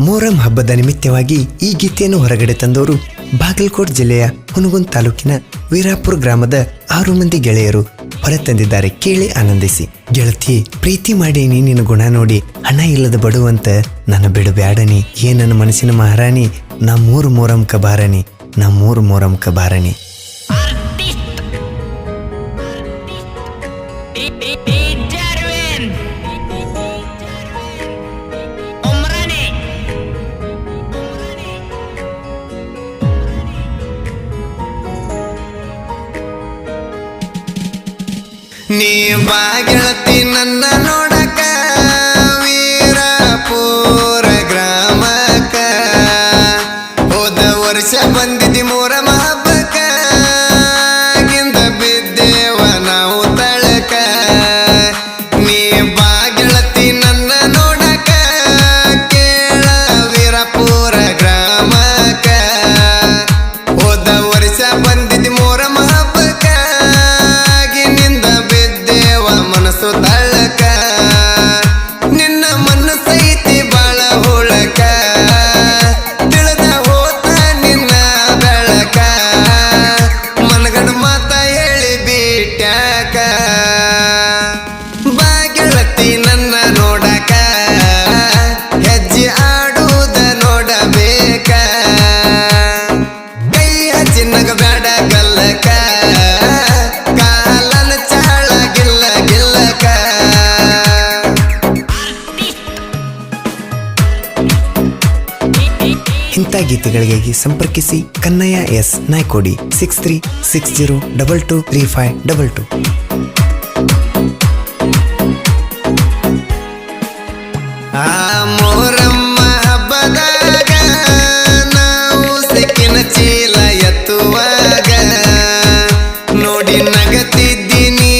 ಮೊಹರಂ ಹಬ್ಬದ ನಿಮಿತ್ತವಾಗಿ ಈ ಗೀತೆಯನ್ನು ಹೊರಗಡೆ ತಂದವರು ಬಾಗಲಕೋಟ್ ಜಿಲ್ಲೆಯ ಹುನಗುಂದ್ ತಾಲೂಕಿನ ವೀರಾಪುರ ಗ್ರಾಮದ ಆರು ಮಂದಿ ಗೆಳೆಯರು. ಹೊರತಂದಿದ್ದಾರೆ ಕೇಳಿ ಆನಂದಿಸಿ. ಗೆಳತಿ, ಪ್ರೀತಿ ಮಾಡಿ ನಿನ್ನ ಗುಣ ನೋಡಿ. ಹಣ ಇಲ್ಲದ ಬಡುವಂತ, ನನ್ನ ಬಿಡು ಬ್ಯಾಡನಿ ಏ ನನ್ನ ಮನಸ್ಸಿನ ಮಹಾರಾಣಿ, ನಾ ಮೂರು ಮೊರಂ ಕಬಾರಣಿ ನಾ ಮೂರು ಮೊರಂ ಕಬಾರಣಿ ನೀ ಬಾಗಿಳತಿ ನನ್ನ ನೋಡಕ ಇಂಥ ಗೀತೆಗಳಿಗಾಗಿ ಸಂಪರ್ಕಿಸಿ Kannayya S Naykodi six three six zero double two three five double two. ಚೀಲ ಎತ್ತುವಾಗ ನೋಡಿ ನಗತಿದ್ದೀನಿ.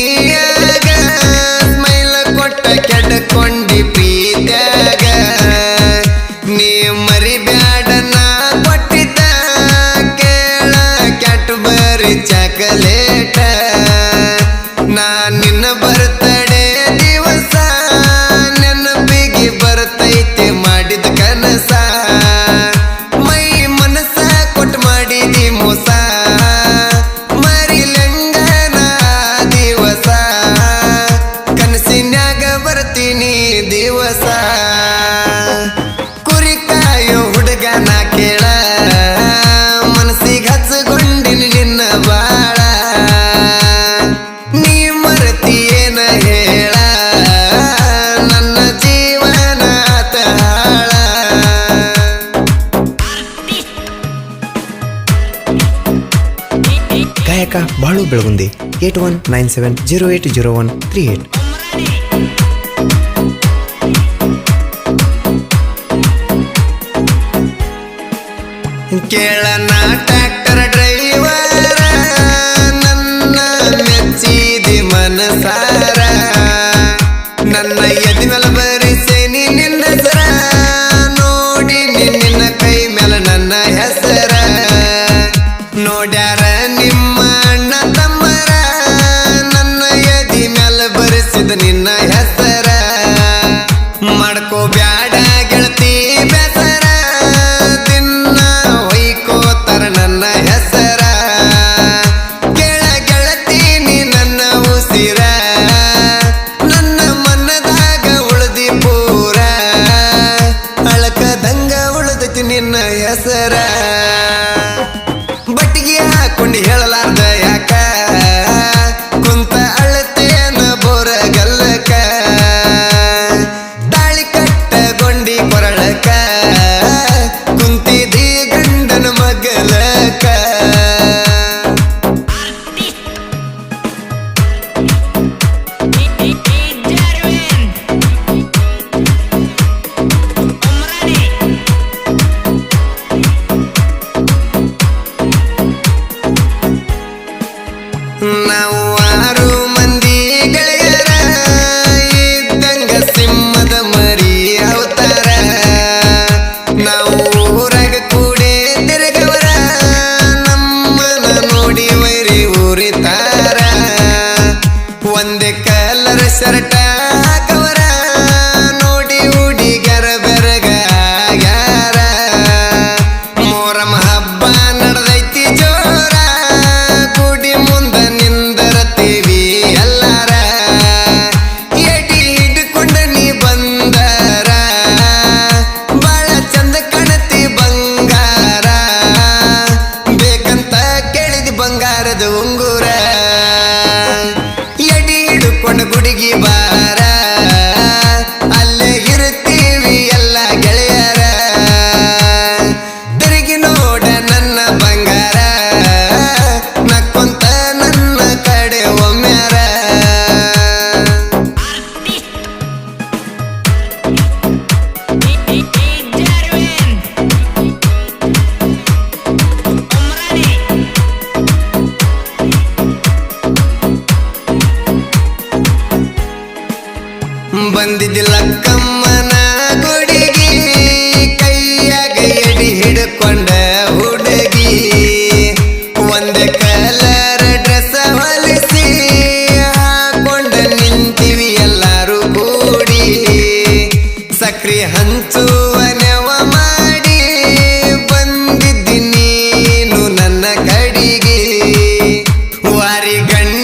ಗಾಯಕ Balu Belagundi eight one nine seven zero eight zero one three eight ಕೇಳನ tractor figurita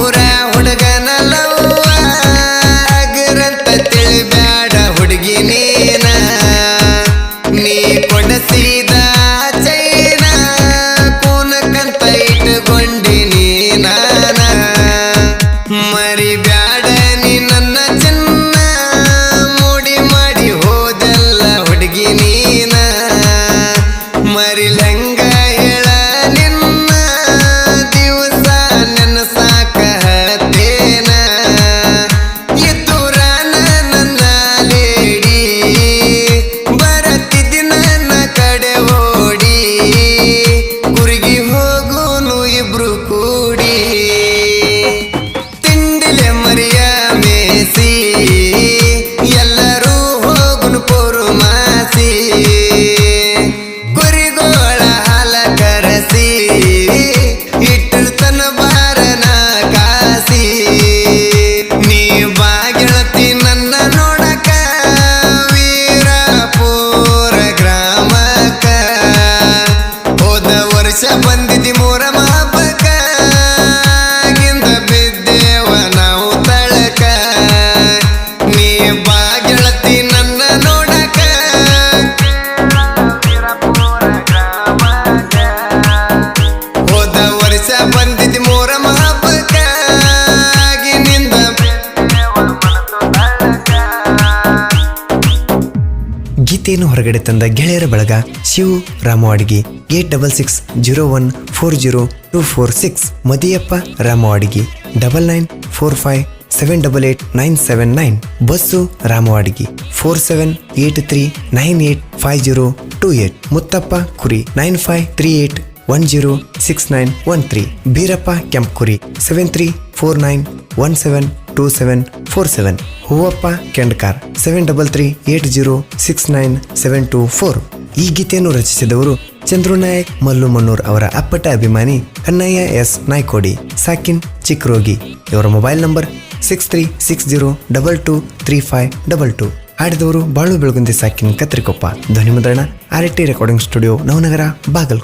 Veerapura ಹುಡುಗನ ಗೀತೆಯನ್ನು ಹೊರಗಡೆ ತಂದ ಗೆಳೆಯರ ಬಳಗ Shivu Adige. Eight double six zero one four zero two four six Madiyappa Ramavadigi double nine four five seven double eight nine seven nine Basu Ramavadigi four seven eight three nine eight five zero two eight. Muttappa Kuri nine five three eight one zero six nine one three. Beerappa Kempukuri seven three four nine one seven two seven four seven Hoovappa Kendkar seven double three eight zero six nine seven two four ಈ ಗೀತೆಯನ್ನು ರಚಿಸಿದವರು ಚಂದ್ರು ನಾಯಕ್, ಮಲ್ಲು ಮನ್ನೂರ್ ಅವರ ಅಪ್ಪಟ ಅಭಿಮಾನಿ Kannayya S Naykodi, ಸಾಕಿನ್ ಚಿಕ್ರೋಗಿ. ಇವರ mobile number six three six zero double two three five double two ಹಾಡಿದವರು Balu Belagundi ಸಾಕಿನ್ ಕತ್ರಿಕೊಪ್ಪ. ಧ್ವನಿ ಮುದ್ರಣ R T recording studio Navanagar, Bagalkot.